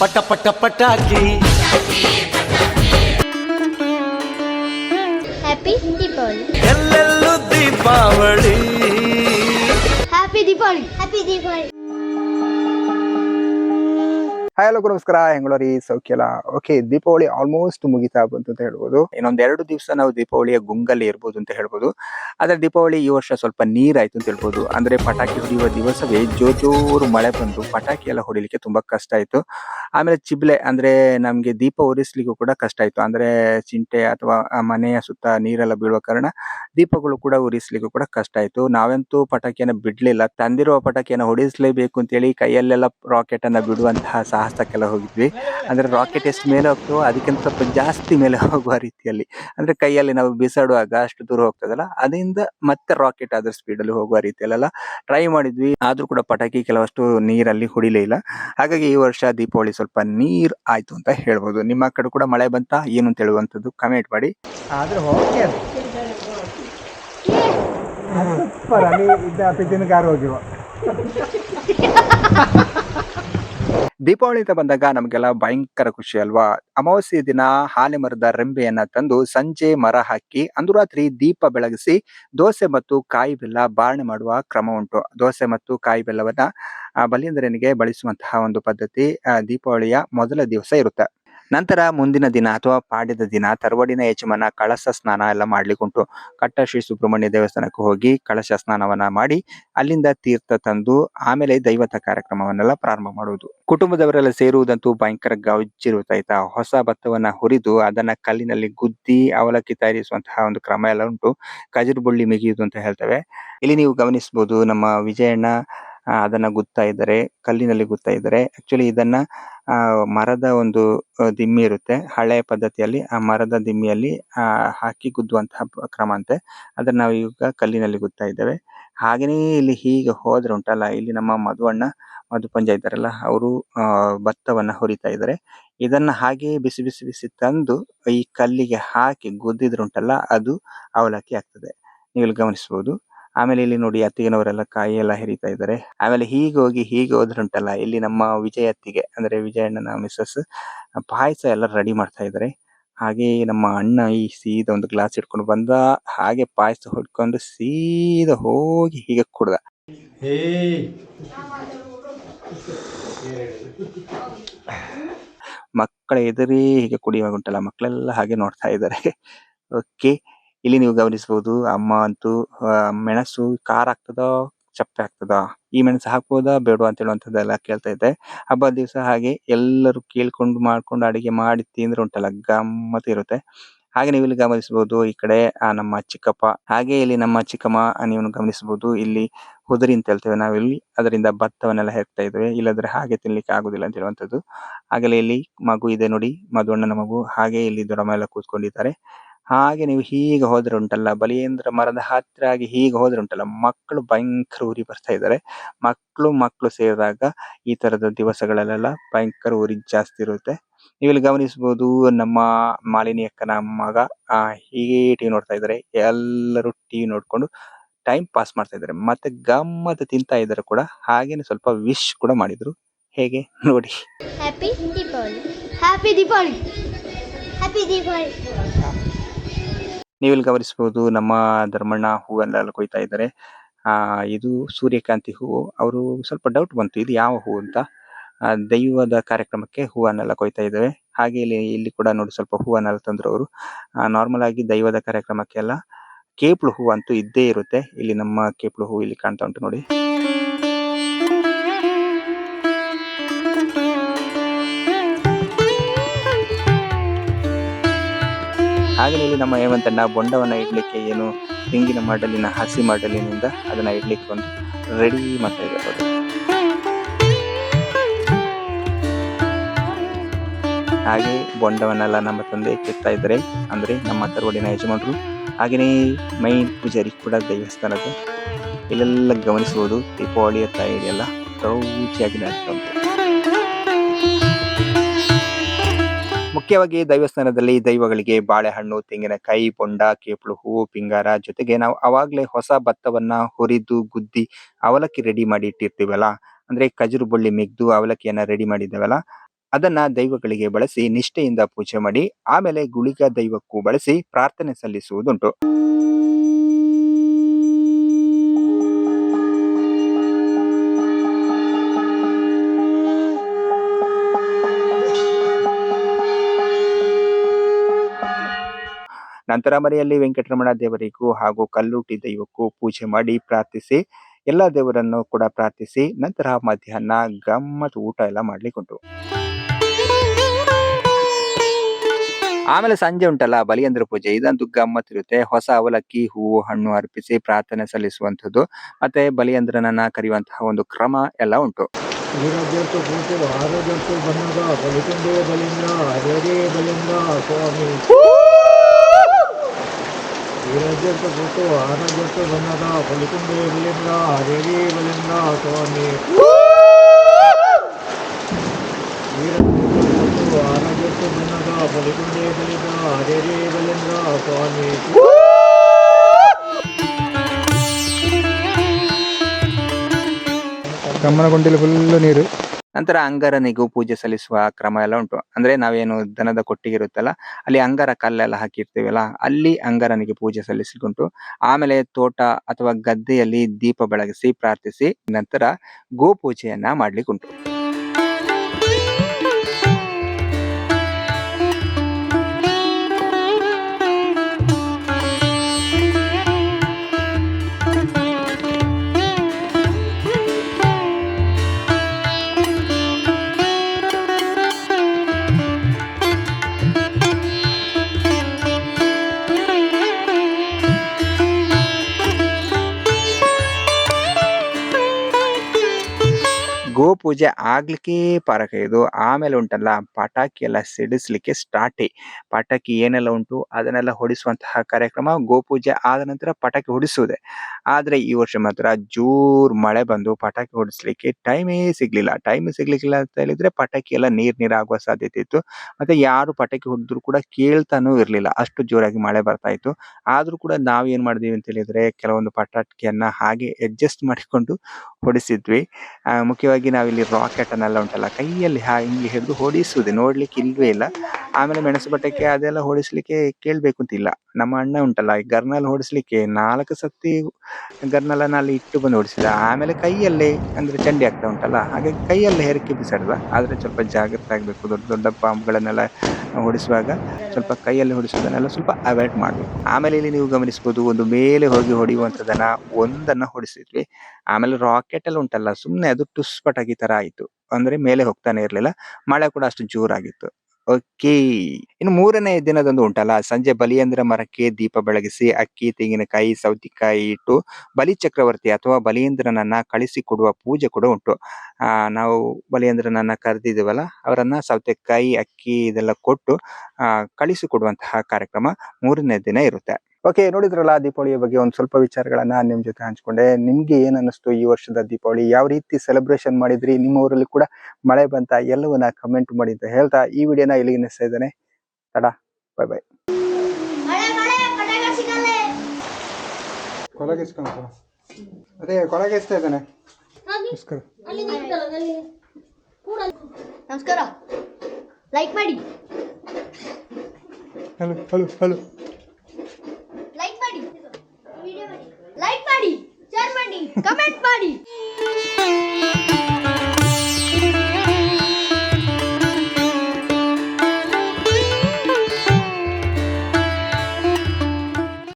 ಪಟ ಪಟ ಪಟಾಕಿ ಹ್ಯಾಪಿ ದೀಪಾವಳಿ ಎಲ್ಲೆಲ್ಲೂ Deepavali happy Deepavali happy Deepavali hi hello ನಮಸ್ಕಾರ, ಹೆಂಗಳೂರಿ? ಸೌಖ್ಯಲ ಓಕೆ ದೀಪಾವಳಿ ಆಲ್ಮೋಸ್ಟ್ ಮುಗಿತಾ ಬಂತು ಅಂತ ಹೇಳ್ಬೋದು. ಇನ್ನೊಂದ್ ಎರಡು ದಿವಸ ನಾವು ದೀಪಾವಳಿಯ ಗುಂಗಲ್ಲಿ ಇರ್ಬೋದು ಅಂತ ಹೇಳ್ಬೋದು. ಆದ್ರೆ ದೀಪಾವಳಿ ಈ ವರ್ಷ ಸ್ವಲ್ಪ ನೀರಾಯ್ತು ಅಂತ ಹೇಳ್ಬೋದು. ಅಂದ್ರೆ ಪಟಾಕಿ ಹೊಡೆಯುವ ದಿವಸವೇ ಜೋಜೋರು ಮಳೆ ಬಂದು ಪಟಾಕಿ ಎಲ್ಲ ಹೊಡಿಲಿಕ್ಕೆ ತುಂಬಾ ಕಷ್ಟ ಆಯ್ತು. ಆಮೇಲೆ ಚಿಬ್ಲೆ, ಅಂದ್ರೆ ನಮ್ಗೆ ದೀಪ ಉರಿಸ್ಲಿಕ್ಕೂ ಕೂಡ ಕಷ್ಟ ಆಯ್ತು. ಅಂದ್ರೆ ಚಿಂಟೆ ಅಥವಾ ಮನೆಯ ಸುತ್ತ ನೀರೆಲ್ಲ ಬೀಳುವ ಕಾರಣ ದೀಪಗಳು ಕೂಡ ಉರಿಸ್ಲಿಕ್ಕೂ ಕೂಡ ಕಷ್ಟ ಆಯ್ತು. ನಾವಂತೂ ಪಟಾಕಿಯನ್ನ ಬಿಡ್ಲಿಲ್ಲ. ತಂದಿರುವ ಪಟಾಕಿಯನ್ನ ಹೊಡಿಸ್ಲೇಬೇಕು ಅಂತೇಳಿ ಕೈಯಲ್ಲೆಲ್ಲ ರಾಕೆಟ್ ಅನ್ನ ಬಿಡುವಂತಹ ಸಾಹಸಕ್ಕೆಲ್ಲ ಹೋಗಿದ್ವಿ. ಅಂದ್ರೆ ರಾಕೆಟ್ ಎಷ್ಟು ಮೇಲೆ ಹೋಗ್ತೋ ಅದಕ್ಕಿಂತ ಸ್ವಲ್ಪ ಜಾಸ್ತಿ ಮೇಲೆ ಹೋಗುವ ರೀತಿಯಲ್ಲಿ. ಅಂದ್ರೆ ಕೈಯಲ್ಲಿ ನಾವು ಬಿಸಾಡುವಾಗ ಅಷ್ಟು ದೂರ ಹೋಗ್ತದಲ್ಲ, ಅದರಿಂದ ಮತ್ತೆ ರಾಕೆಟ್ ಅದ್ರ ಸ್ಪೀಡ್ ಅಲ್ಲಿ ಹೋಗುವ ರೀತಿಯಲ್ಲೆಲ್ಲ ಟ್ರೈ ಮಾಡಿದ್ವಿ. ಆದ್ರೂ ಕೂಡ ಪಟಾಕಿ ಕೆಲವಷ್ಟು ನೀರಲ್ಲಿ ಹೊಡಿಲೇ ಇಲ್ಲ. ಹಾಗಾಗಿ ಈ ವರ್ಷ ದೀಪಾವಳಿ ಸ್ವಲ್ಪ ನೀರ್ ಆಯ್ತು ಅಂತ ಹೇಳ್ಬೋದು. ನಿಮ್ಮ ಕಡೆ ಕೂಡ ಮಳೆ ಬಂತ, ಏನು ಅಂತ ಹೇಳುವಂತದ್ದು ಕಮೆಂಟ್ ಮಾಡಿ. ಆದರೆ ಹೋಗಿ ಸೂಪರ್ ಅಲ್ಲಿ ಇದ್ದ ಪಿದ್ದಿನ ಕಾರ್ ಹೋಗಿವ. ದೀಪಾವಳಿ ಅಂತ ಬಂದಾಗ ನಮಗೆಲ್ಲ ಭಯಂಕರ ಖುಷಿ ಅಲ್ವಾ? ಅಮಾವಾಸ್ಯ ದಿನ ಹಾಲೆ ಮರದ ರೆಂಬೆಯನ್ನ ತಂದು ಸಂಜೆ ಮರ ಹಾಕಿ ಅಂದು ರಾತ್ರಿ ದೀಪ ಬೆಳಗಿಸಿ ದೋಸೆ ಮತ್ತು ಕಾಯಿ ಬೆಲ್ಲ ಬಾರಣೆ ಮಾಡುವ ಕ್ರಮ ಉಂಟು. ದೋಸೆ ಮತ್ತು ಕಾಯಿ ಬೆಲ್ಲವನ್ನ ಬಲಿಂದ್ರನಿಗೆ ಬಳಸುವಂತಹ ಒಂದು ಪದ್ಧತಿ ದೀಪಾವಳಿಯ ಮೊದಲ ದಿವಸ ಇರುತ್ತೆ. ನಂತರ ಮುಂದಿನ ದಿನ ಅಥವಾ ಪಾಡ್ಯದ ದಿನ ತರವಡಿನ ಯಜಮಾನ ಕಳಸ ಸ್ನಾನ ಎಲ್ಲ ಮಾಡ್ಲಿಕ್ಕೆ ಉಂಟು ಕಟ್ಟ ಶ್ರೀ ಸುಬ್ರಹ್ಮಣ್ಯ ದೇವಸ್ಥಾನಕ್ಕೆ ಹೋಗಿ ಕಳಶ ಸ್ನಾನವನ್ನ ಮಾಡಿ ಅಲ್ಲಿಂದ ತೀರ್ಥ ತಂದು ಆಮೇಲೆ ದೈವತ ಕಾರ್ಯಕ್ರಮವನ್ನೆಲ್ಲ ಪ್ರಾರಂಭ ಮಾಡುವುದು. ಕುಟುಂಬದವರೆಲ್ಲ ಸೇರುವುದಂತೂ ಭಯಂಕರ ಗೌಜಿರುತ್ತಾಯ್ತಾ ಹೊಸ ಭತ್ತವನ್ನ ಹುರಿದು ಅದನ್ನ ಕಲ್ಲಿನಲ್ಲಿ ಗುದ್ದಿ ಅವಲಕ್ಕಿ ತಯಾರಿಸುವಂತಹ ಒಂದು ಕ್ರಮ ಎಲ್ಲ ಉಂಟು. ಕಜರು ಬುಳ್ಳಿ ಮಿಗಿಯುವುದು ಅಂತ ಹೇಳ್ತೇವೆ. ಇಲ್ಲಿ ನೀವು ಗಮನಿಸಬಹುದು ನಮ್ಮ ವಿಜಯಣ್ಣ ಅದನ್ನ ಗುತ್ತಾ ಇದ್ದಾರೆ, ಕಲ್ಲಿನಲ್ಲಿ ಗುತ್ತಾ ಇದ್ದಾರೆ. ಆಕ್ಚುಲಿ ಇದನ್ನ, ಆ, ಮರದ ಒಂದು ದಿಮ್ಮಿ ಇರುತ್ತೆ. ಹಳೆ ಪದ್ಧತಿಯಲ್ಲಿ ಆ ಮರದ ದಿಮ್ಮಿಯಲ್ಲಿ, ಆ, ಹಾಕಿ ಗುದ್ದುವಂತಹ ಕ್ರಮ ಅಂತೆ. ಅದನ್ನ ನಾವು ಈಗ ಕಲ್ಲಿನಲ್ಲಿ ಗುತ್ತಾ ಇದ್ದೇವೆ. ಹಾಗೇನೇ ಇಲ್ಲಿ ಹೀಗೆ ಹೋದ್ರೆ ಉಂಟಲ್ಲ, ಇಲ್ಲಿ ನಮ್ಮ ಮಧುವಣ್ಣ, ಮಧುಪಂಜ ಇದ್ದಾರಲ್ಲ, ಅವರು ಭತ್ತವನ್ನ ಹುರಿತಾ ಇದ್ದಾರೆ. ಇದನ್ನ ಹಾಗೆ ಬಿಸಿ ಬಿಸಿ ಬಿಸಿ ತಂದು ಈ ಕಲ್ಲಿಗೆ ಹಾಕಿ ಗುದ್ದಿದ್ರುಂಟಲ್ಲ ಅದು ಅವಲಕ್ಕಿ ಆಗ್ತದೆ. ನೀವು ಇಲ್ಲಿ ಗಮನಿಸಬಹುದು. ಆಮೇಲೆ ಇಲ್ಲಿ ನೋಡಿ ಅತ್ತಿಗೆನವರೆಲ್ಲ ಕಾಯಿ ಎಲ್ಲ ಹೆರಿತಾ ಇದ್ದಾರೆ. ಆಮೇಲೆ ಹೀಗೆ ಹೋಗಿ ಹೀಗೆ ಹೋದ್ರೆ ಉಂಟಲ್ಲ ಇಲ್ಲಿ ನಮ್ಮ ವಿಜಯ ಅತ್ತಿಗೆ ಅಂದ್ರೆ ವಿಜಯಣ್ಣನ ಮಿಸ್ಸಸ್ ಪಾಯಸ ಎಲ್ಲ ರೆಡಿ ಮಾಡ್ತಾ ಇದ್ದಾರೆ. ಹಾಗೆ ನಮ್ಮ ಅಣ್ಣ ಈ ಸೀದಾ ಒಂದು ಗ್ಲಾಸ್ ಇಟ್ಕೊಂಡು ಬಂದ ಹಾಗೆ ಪಾಯಸ ಹೊಡ್ಕೊಂಡು ಸೀದ ಹೋಗಿ ಹೀಗೆ ಕುಡ್ದ. ಮಕ್ಕಳ ಎದುರೇ ಹೀಗೆ ಕುಡಿಯುವಾಗ ಉಂಟಲ್ಲ ಮಕ್ಕಳೆಲ್ಲ ಹಾಗೆ ನೋಡ್ತಾ ಇದ್ದಾರೆ. ಓಕೆ ಇಲ್ಲಿ ನೀವು ಗಮನಿಸಬಹುದು, ಅಮ್ಮ ಅಂತೂ ಅಹ್ ಮೆಣಸು, ಖಾರ ಆಗ್ತದೋ, ಚಪ್ಪೆ ಆಗ್ತದೋ, ಈ ಮೆಣಸು ಹಾಕ್ಬಹುದಾ ಬೇಡ್ವಾ ಅಂತ ಹೇಳುವಂತದ್ದೆಲ್ಲ ಕೇಳ್ತಾ ಇದ್ದೆ. ಹಬ್ಬದ ದಿವಸ ಹಾಗೆ ಎಲ್ಲರೂ ಕೇಳ್ಕೊಂಡು ಮಾಡ್ಕೊಂಡು ಅಡಿಗೆ ಮಾಡಿ ತಿಂದ್ರೆ ಉಂಟಲ್ಲ, ಗಮ್ಮತ್ ಇರುತ್ತೆ. ಹಾಗೆ ನೀವು ಇಲ್ಲಿ ಗಮನಿಸಬಹುದು, ಈ ಕಡೆ, ಆ, ನಮ್ಮ ಚಿಕ್ಕಪ್ಪ, ಹಾಗೆ ಇಲ್ಲಿ ನಮ್ಮ ಚಿಕ್ಕಮ್ಮ ನೀವು ಗಮನಿಸಬಹುದು. ಇಲ್ಲಿ ಹುದರಿ ಅಂತ ಹೇಳ್ತೇವೆ ನಾವಿಲ್ಲಿ ಅದರಿಂದ ಭತ್ತವನ್ನೆಲ್ಲ ಹೇಳ್ತಾ ಇದ್ದೇವೆ. ಇಲ್ಲದ್ರೆ ಹಾಗೆ ತಿನ್ಲಿಕ್ಕೆ ಆಗುದಿಲ್ಲ ಅಂತ ಹೇಳುವಂತದ್ದು ಆಗಲೇ ಇಲ್ಲಿ ಮಗು ಇದೆ ನೋಡಿ ಮಧುವಣ್ಣನ ಮಗು, ಹಾಗೆ ಇಲ್ಲಿ ದೊಡ್ಡಮ್ಮ ಎಲ್ಲ ಕೂತ್ಕೊಂಡಿದ್ದಾರೆ. ಹಾಗೆ ನೀವು ಹೀಗೆ ಹೋದ್ರೆ ಉಂಟಲ್ಲ, ಬಲಿಯೇಂದ್ರ ಮರದ ಹತ್ರ ಆಗಿ ಹೀಗೆ ಹೋದ್ರೆ ಉಂಟಲ್ಲ, ಮಕ್ಕಳು ಭಯಂಕರ ಉರಿ ಬರ್ತಾ ಇದ್ದಾರೆ. ಮಕ್ಕಳು ಮಕ್ಕಳು ಸೇರಿದಾಗ ಈ ತರದ ದಿವಸಗಳಲ್ಲೆಲ್ಲ ಭಯಂಕರ ಉರಿ ಜಾಸ್ತಿ ಇರುತ್ತೆ. ನೀವು ಇಲ್ಲಿ ಗಮನಿಸಬಹುದು, ನಮ್ಮ ಮಾಲಿನಿ ಅಕ್ಕನ ಮಗ, ಆ, ಹೀಗೆ ಟಿವಿ ನೋಡ್ತಾ ಇದ್ದಾರೆ. ಎಲ್ಲರೂ ಟಿವಿ ನೋಡ್ಕೊಂಡು ಟೈಮ್ ಪಾಸ್ ಮಾಡ್ತಾ ಇದ್ದಾರೆ. ಮತ್ತೆ ಗಮ್ಮತ್ ತಿಂತಾ ಇದ್ದಾರೆ ಕೂಡ. ಹಾಗೇನೆ ಸ್ವಲ್ಪ ವಿಶ್ ಕೂಡ ಮಾಡಿದ್ರು. ಹೇಗೆ? ನೋಡಿ. Happy Deepavali happy Deepavali happy Deepavali ನೀವು ಇಲ್ಲಿ ಗಮನಿಸಬಹುದು ನಮ್ಮ ಧರ್ಮಣ್ಣ ಹೂವನ್ನೆಲ್ಲ ಕೊಯ್ತಾ ಇದ್ದಾರೆ. ಆ, ಇದು ಸೂರ್ಯಕಾಂತಿ ಹೂವು. ಅವರು ಸ್ವಲ್ಪ ಡೌಟ್ ಬಂತು, ಇದು ಯಾವ ಹೂವು ಅಂತ. ದೈವದ ಕಾರ್ಯಕ್ರಮಕ್ಕೆ ಹೂವನ್ನೆಲ್ಲ ಕೊಯ್ತಾ ಇದ್ದೇವೆ. ಹಾಗೆ ಇಲ್ಲಿ ಇಲ್ಲಿ ಕೂಡ ನೋಡಿ ಸ್ವಲ್ಪ ಹೂವನ್ನೆಲ್ಲ ತಂದ್ರು ಅವರು ನಾರ್ಮಲ್ ಆಗಿ ದೈವದ ಕಾರ್ಯಕ್ರಮಕ್ಕೆಲ್ಲ ಕೇಪ್ಳು ಹೂವು ಅಂತೂ ಇದ್ದೇ ಇರುತ್ತೆ. ಇಲ್ಲಿ ನಮ್ಮ ಕೇಪ್ಳು ಹೂವು ಇಲ್ಲಿ ಕಾಣ್ತಾ ಉಂಟು ನೋಡಿ. ಹಾಗೆ ಇಲ್ಲಿ ನಮ್ಮ ಹೇಮಂತಣ್ಣ ಬೊಂಡವನ್ನ ಇಡ್ಲಿಕ್ಕೆ ಏನು ತೆಂಗಿನ ಮಾಡಲಿನ, ಹಸಿ ಮಾಡಲಿನಿಂದ ಅದನ್ನ ಇಡ್ಲಿಕ್ಕೆ ಒಂದು ರೆಡಿ ಮಾಡ್ತಾ ಇದ್ದಾರೆ ಹಾಗೆ ಬೊಂಡವನ್ನೆಲ್ಲ ನಮ್ಮ ತಂದೆ ಕೆತ್ತಾ ಇದ್ದಾರೆ. ಅಂದ್ರೆ ನಮ್ಮ ತರವಡಿನ ಯಜಮಾನರು. ಹಾಗೆಯೇ ಮೈನ್ ಪೂಜಾರಿ ಕೂಡ ದೇವಸ್ಥಾನದ ಇಲ್ಲೆಲ್ಲ ಗಮನಿಸುವುದು ದೀಪಾವಳಿಯ ತಾಯಿಯಲ್ಲ ಗೌಚಿಯಾಗಿ ನಡೀತಾ ಮುಖ್ಯವಾಗಿ ದೈವಸ್ಥಾನದಲ್ಲಿ ದೈವಗಳಿಗೆ ಬಾಳೆಹಣ್ಣು, ತೆಂಗಿನಕಾಯಿ ಬೊಂಡ ಕೇಪಳು ಹೂವು, ಪಿಂಗಾರ ಜೊತೆಗೆ ನಾವು ಅವಾಗ್ಲೇ ಹೊಸ ಭತ್ತವನ್ನ ಹುರಿದು, ಗುದ್ದಿ, ಅವಲಕ್ಕಿ ರೆಡಿ ಮಾಡಿ ಇಟ್ಟಿರ್ತೀವಲ್ಲ? ಅಂದ್ರೆ ಕಜರು ಬಳ್ಳಿ ಮೆಗ್ದು ಅವಲಕ್ಕಿಯನ್ನ ರೆಡಿ ಮಾಡಿದ್ದೇವಲ್ಲ? ಅದನ್ನ ದೈವಗಳಿಗೆ ಬಳಸಿ ನಿಷ್ಠೆಯಿಂದ ಪೂಜೆ ಮಾಡಿ, ಆಮೇಲೆ ಗುಳಿಗ ದೈವಕ್ಕೂ ಬಳಸಿ ಪ್ರಾರ್ಥನೆ ಸಲ್ಲಿಸುವುದುಂಟು. ನಂತರ ಮನೆಯಲ್ಲಿ ವೆಂಕಟರಮಣ ದೇವರಿಗೂ ಹಾಗೂ ಕಲ್ಲುಟಿ ದೈವಕ್ಕೂ ಪೂಜೆ ಮಾಡಿ ಪ್ರಾರ್ಥಿಸಿ ಎಲ್ಲ ದೇವರನ್ನು ಕೂಡ ಪ್ರಾರ್ಥಿಸಿ ನಂತರ ಮಧ್ಯಾಹ್ನ ಗಮ್ಮತ್ ಊಟ ಎಲ್ಲ ಮಾಡ್ಲಿಕ್ಕುಂಟು. ಆಮೇಲೆ ಸಂಜೆ ಉಂಟಲ್ಲ ಬಲಿಯಂದ್ರ ಪೂಜೆ. ಇದಂತೂ ಗಮ್ಮತ್ ಇರುತ್ತೆ. ಹೊಸ ಅವಲಕ್ಕಿ ಹೂವು ಹಣ್ಣು ಅರ್ಪಿಸಿ ಪ್ರಾರ್ಥನೆ ಸಲ್ಲಿಸುವಂಥದ್ದು. ಮತ್ತೆ ಬಲಿಯಂದ್ರನನ್ನ ಕರೆಯುವಂತಹ ಒಂದು ಕ್ರಮ ಎಲ್ಲ ಉಂಟು. ವೀರಜಂತು ಕೂತು ಆರೋಗ್ಯಂತು ಬನ್ನದ ಬಲಿಕುಂಡೆ ಬಲಿಂದ್ರ ಹರೇರೇ ಬಲಿಂದ್ರ ಸ್ವಾಮಿ ವೀರಜಂತು ಕೂತು ಆರೋಗ್ಯಂತು ಬನ್ನದ ಬಲಿಕುಂಡೆ ಬಲಿಂದ್ರ ಹರೇರೇ ಬಲಿಂದ್ರ ಸ್ವಾಮಿ ವೀರಜಂತು ಕೂತು ಆರೋಗ್ಯಂತು ಬನ್ನದ ನಂತರ ಅಂಗರನಿಗೂ ಪೂಜೆ ಸಲ್ಲಿಸುವ ಕ್ರಮ ಎಲ್ಲ ಉಂಟು. ಅಂದ್ರೆ ನಾವೇನು ದನದ ಕೊಟ್ಟಿಗೆ ಇರುತ್ತಲ್ಲ, ಅಲ್ಲಿ ಅಂಗರ ಕಲ್ಲೆಲ್ಲ ಹಾಕಿರ್ತೀವಲ್ಲ, ಅಲ್ಲಿ ಅಂಗರನಿಗೆ ಪೂಜೆ ಸಲ್ಲಿಸಿಕೊಂಡು ಆಮೇಲೆ ತೋಟ ಅಥವಾ ಗದ್ದೆಯಲ್ಲಿ ದೀಪ ಬೆಳಗಿಸಿ ಪ್ರಾರ್ಥಿಸಿ, ನಂತರ ಗೋ ಪೂಜೆಯನ್ನ ಮಾಡ್ಲಿಕ್ಕುಂಟು. ಪೂಜೆ ಆಗ್ಲಿಕ್ಕೆ ಪಾರಕ ಇದು. ಆಮೇಲೆ ಉಂಟಲ್ಲ, ಪಟಾಕಿ ಎಲ್ಲ ಸಿಡಿಸ್ಲಿಕ್ಕೆ ಸ್ಟಾರ್ಟಿ. ಪಟಾಕಿ ಏನೆಲ್ಲ ಉಂಟು, ಅದನ್ನೆಲ್ಲ ಹೊಡಿಸುವಂತಹ ಕಾರ್ಯಕ್ರಮ ಗೋಪೂಜೆ ಆದ ನಂತರ ಪಟಾಕಿ ಹೊಡಿಸುವುದೇ. ಆದ್ರೆ ಈ ವರ್ಷ ಮಾತ್ರ ಜೋರ್ ಮಳೆ ಬಂದು ಪಟಾಕಿ ಹೊಡಿಸ್ಲಿಕ್ಕೆ ಟೈಮೇ ಸಿಗ್ಲಿಲ್ಲ. ಟೈಮ್ ಸಿಗ್ಲಿಕ್ಕಿಲ್ಲ ಅಂತ ಹೇಳಿದ್ರೆ ಪಟಾಕಿ ಎಲ್ಲ ನೀರ್ ನೀರಾಗುವ ಸಾಧ್ಯತೆ ಇತ್ತು. ಮತ್ತೆ ಯಾರು ಪಟಾಕಿ ಹೊಡೆದ್ರು ಕೂಡ ಕೇಳ್ತಾನೂ ಇರ್ಲಿಲ್ಲ. ಅಷ್ಟು ಜೋರಾಗಿ ಮಳೆ ಬರ್ತಾ ಇತ್ತು. ಆದ್ರೂ ಕೂಡ ನಾವ್ ಏನ್ ಮಾಡಿದ್ವಿ ಅಂತ ಹೇಳಿದ್ರೆ ಕೆಲವೊಂದು ಪಟಾಕಿಯನ್ನ ಹಾಗೆ ಅಡ್ಜಸ್ಟ್ ಮಾಡಿಕೊಂಡು ಹೊಡಿಸಿದ್ವಿ. ಮುಖ್ಯವಾಗಿ ಮುಖ್ಯವಾಗಿ ನಾವಿಲ್ಲಿ ರಾಕೆಟ್ ಅನ್ನೆಲ್ಲ ಉಂಟಲ್ಲ, ಕೈಯಲ್ಲಿ ಹಿಂಗೆ ಹಿಡಿದು ಹೊಡಿಸುವುದೇ, ನೋಡ್ಲಿಕ್ಕೆ ಇಲ್ವೇ ಇಲ್ಲ. ಆಮೇಲೆ ಮೆಣಸು ಬಟ್ಟಕ್ಕೆ ಅದೆಲ್ಲ ಹೊಡಿಸ್ಲಿಕ್ಕೆ ಕೇಳ್ಬೇಕು ಅಂತಿಲ್ಲ ನಮ್ಮ ಅಣ್ಣ ಉಂಟಲ್ಲ, ಈ ಗರ್ನಲ್ ಹೊಡಿಸ್ಲಿಕ್ಕೆ ನಾಲ್ಕು ಸತಿ ಗರ್ನಲನ್ನ ಅಲ್ಲಿ ಇಟ್ಟು ಬಂದು ಹೊಡಿಸಿದ. ಆಮೇಲೆ ಕೈಯಲ್ಲೇ ಅಂದ್ರೆ ಚಂಡಿ ಆಗ್ತಾ ಉಂಟಲ್ಲ, ಹಾಗೆ ಕೈಯಲ್ಲಿ ಹೆರಕಿ ಬಿಸಾಡ್ದ ಆದರೆ ಸ್ವಲ್ಪ ಜಾಗ್ರತೆ ಆಗಬೇಕು, ದೊಡ್ಡ ದೊಡ್ಡ ಬಾಂಬ್ಗಳನ್ನೆಲ್ಲ ಹೊಡಿಸುವಾಗ ಸ್ವಲ್ಪ ಕೈಯಲ್ಲಿ ಹೊಡಿಸೋದನ್ನೆಲ್ಲ ಸ್ವಲ್ಪ ಅವಾಯ್ಡ್ ಮಾಡಬೇಕು. ಆಮೇಲೆ ಇಲ್ಲಿ ನೀವು ಗಮನಿಸ್ಬೋದು, ಒಂದು ಮೇಲೆ ಹೋಗಿ ಹೊಡೆಯುವಂತದನ್ನ ಒಂದನ್ನ ಹೊಡಿಸಿದ್ವಿ. ಆಮೇಲೆ ರಾಕೆಟ್ ಎಲ್ಲ ಉಂಟಲ್ಲ, ಸುಮ್ನೆ ಅದು ಟುಸ್ ಪಟಾಕಿ ತರ ಆಯ್ತು. ಅಂದ್ರೆ ಮೇಲೆ ಹೋಗ್ತಾನೆ ಇರ್ಲಿಲ್ಲ, ಮಳೆ ಕೂಡ ಅಷ್ಟು ಜೋರಾಗಿತ್ತು. ಓಕೆ ಇನ್ನು ಮೂರನೇ ದಿನದಂದು ಉಂಟಲ್ಲ, ಸಂಜೆ ಬಲಿಯಂದ್ರ ಮರಕ್ಕೆ ದೀಪ ಬೆಳಗಿಸಿ ಅಕ್ಕಿ, ತೆಂಗಿನಕಾಯಿ, ಸೌತಿಕಾಯಿ ಇಟ್ಟು ಬಲಿ ಚಕ್ರವರ್ತಿ ಅಥವಾ ಬಲಿಯಂದ್ರನನ್ನ ಕಳಿಸಿ ಕೊಡುವ ಪೂಜೆ ಕೂಡ ಉಂಟು. ಆ, ನಾವು ಬಲಿಯಂದ್ರನನ್ನ ಕರೆದಿದ್ದೀವಲ್ಲ, ಅವರನ್ನ ಸೌತೆಕಾಯಿ, ಅಕ್ಕಿ ಇದೆಲ್ಲ ಕೊಟ್ಟು, ಆ, ಕಳಿಸಿ ಕೊಡುವಂತಹ ಕಾರ್ಯಕ್ರಮ ಮೂರನೇ ದಿನ ಇರುತ್ತೆ. ಓಕೆ ನೋಡಿದ್ರಲ್ಲ ದೀಪಾವಳಿಯ ಬಗ್ಗೆ ಒಂದು ಸ್ವಲ್ಪ ವಿಚಾರಗಳನ್ನ ನಿಮ್ ಜೊತೆ ಹಂಚ್ಕೊಂಡೆ. ನಿಮ್ಗೆ ಏನ್ ಅನ್ನಿಸ್ತು ಈ ವರ್ಷದ ದೀಪಾವಳಿ? ಯಾವ ರೀತಿ ಸೆಲೆಬ್ರೇಷನ್ ಮಾಡಿದ್ರಿ? ನಿಮ್ಮ ಊರಲ್ಲಿ ಕೂಡ ಮಳೆ ಬಂತ? ಎಲ್ಲವನ್ನ ಕಮೆಂಟ್ ಮಾಡಿ ಅಂತ ಹೇಳ್ತಾ ಈ ವಿಡಿಯೋನ ಇಲ್ಲಿಗೆ ನಿಲ್ಲಿಸ್ತಾ ಇದ್ದಾನೆ. ತಡ ಬಾಯ್ ಬಾಯ್ ಅದೇ ಕೊಳಗಿಸ್ತಾ ಇದ್ದಾನೆ. ನಮಸ್ಕಾರ. ಲೈಕ್ ಮಾಡಿ. Hello hello hello ガメンバリー。